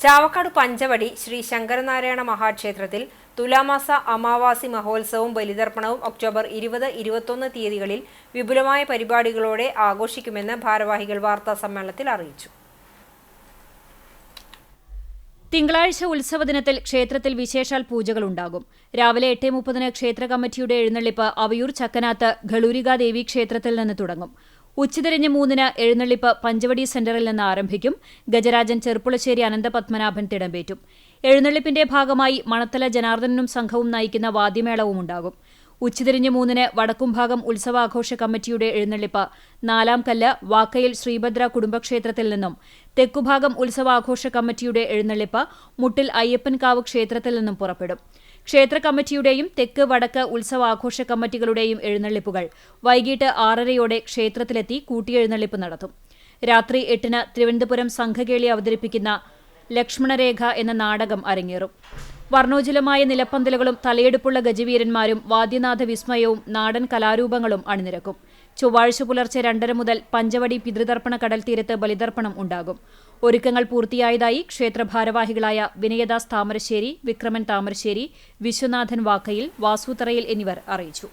ചാവക്കാട് പഞ്ചവടി ശ്രീ ശങ്കരനാരായണ മഹാക്ഷേത്രത്തിൽ തുലാമാസ അമാവാസി മഹോത്സവവും ബലിതർപ്പണവും ഒക്ടോബർ ഇരുപത് ഇരുപത്തൊന്ന് തീയതികളിൽ വിപുലമായ പരിപാടികളോടെ ആഘോഷിക്കുമെന്ന് ഭാരവാഹികൾ വാർത്താ സമ്മേളനത്തിൽ അറിയിച്ചു. തിങ്കളാഴ്ച ഉത്സവ ദിനത്തിൽ ക്ഷേത്രത്തിൽ വിശേഷാൽ പൂജകളുണ്ടാകും. രാവിലെ എട്ട് മുപ്പതിന് ക്ഷേത്ര കമ്മിറ്റിയുടെ എഴുന്നള്ളിപ്പ് അവയൂർ ചക്കനാത്ത് ഘളൂരിക ദേവി ക്ഷേത്രത്തിൽ നിന്ന് തുടങ്ങും. ഉച്ചതിരിഞ്ഞ് മൂന്നിന് എഴുന്നള്ളിപ്പ് പഞ്ചവടി സെന്ററിൽ നിന്ന് ആരംഭിക്കും. ഗജരാജൻ ചെറുപ്പുളശ്ശേരി അനന്തപത്മനാഭൻ തിടമ്പേറ്റും. എഴുന്നള്ളിപ്പിന്റെ ഭാഗമായി മണത്തല ജനാർദ്ദനും സംഘവും നയിക്കുന്ന വാദ്യമേളവും ഉണ്ടാകും. ഉച്ചതിരിഞ്ഞ് മൂന്നിന് വടക്കുംഭാഗം ഉത്സവാഘോഷ കമ്മിറ്റിയുടെ എഴുന്നള്ളിപ്പ്. നാലാം കല്ല് വാക്കയിൽ ശ്രീഭദ്ര കുടുംബക്ഷേത്രത്തിൽ നിന്നും. തെക്കുഭാഗം ഉത്സവാഘോഷ കമ്മിറ്റിയുടെ എഴുന്നള്ളിപ്പ് മുട്ടിൽ അയ്യപ്പൻകാവ് ക്ഷേത്രത്തിൽ നിന്നും പുറപ്പെടും. ക്ഷേത്ര കമ്മിറ്റിയുടെയും തെക്ക് വടക്ക് ഉത്സവാഘോഷ കമ്മിറ്റികളുടെയും എഴുന്നള്ളിപ്പുകൾ. വൈകിട്ട് ആറരയോടെ ക്ഷേത്രത്തിലെത്തി കൂട്ടിയെഴുന്നള്ളിപ്പ് നടത്തും. രാത്രി എട്ടിന് തിരുവനന്തപുരം സംഘകേളി അവതരിപ്പിക്കുന്ന ലക്ഷ്മണരേഖ എന്ന നാടകം അരങ്ങേറും. വർണോജ്വലമായ നിലപ്പന്തലുകളും തലയെടുപ്പുള്ള ഗജവീരന്മാരും വാദ്യനാഥ വിസ്മയവും നാടൻ കലാരൂപങ്ങളും അണിനിരക്കും. ചൊവ്വാഴ്ച പുലർച്ചെ രണ്ടര മുതൽ പഞ്ചവടി പിതൃതർപ്പണ കടൽ തീരത്ത് ബലിതർപ്പണം ഉണ്ടാകും. ഒരുക്കങ്ങൾ പൂർത്തിയായതായി ക്ഷേത്ര ഭാരവാഹികളായ വിനയദാസ് താമരശ്ശേരി വിക്രമൻ താമരശ്ശേരി വിശ്വനാഥൻ വാക്കയിൽ വാസുതറയിൽ എന്നിവർ അറിയിച്ചു.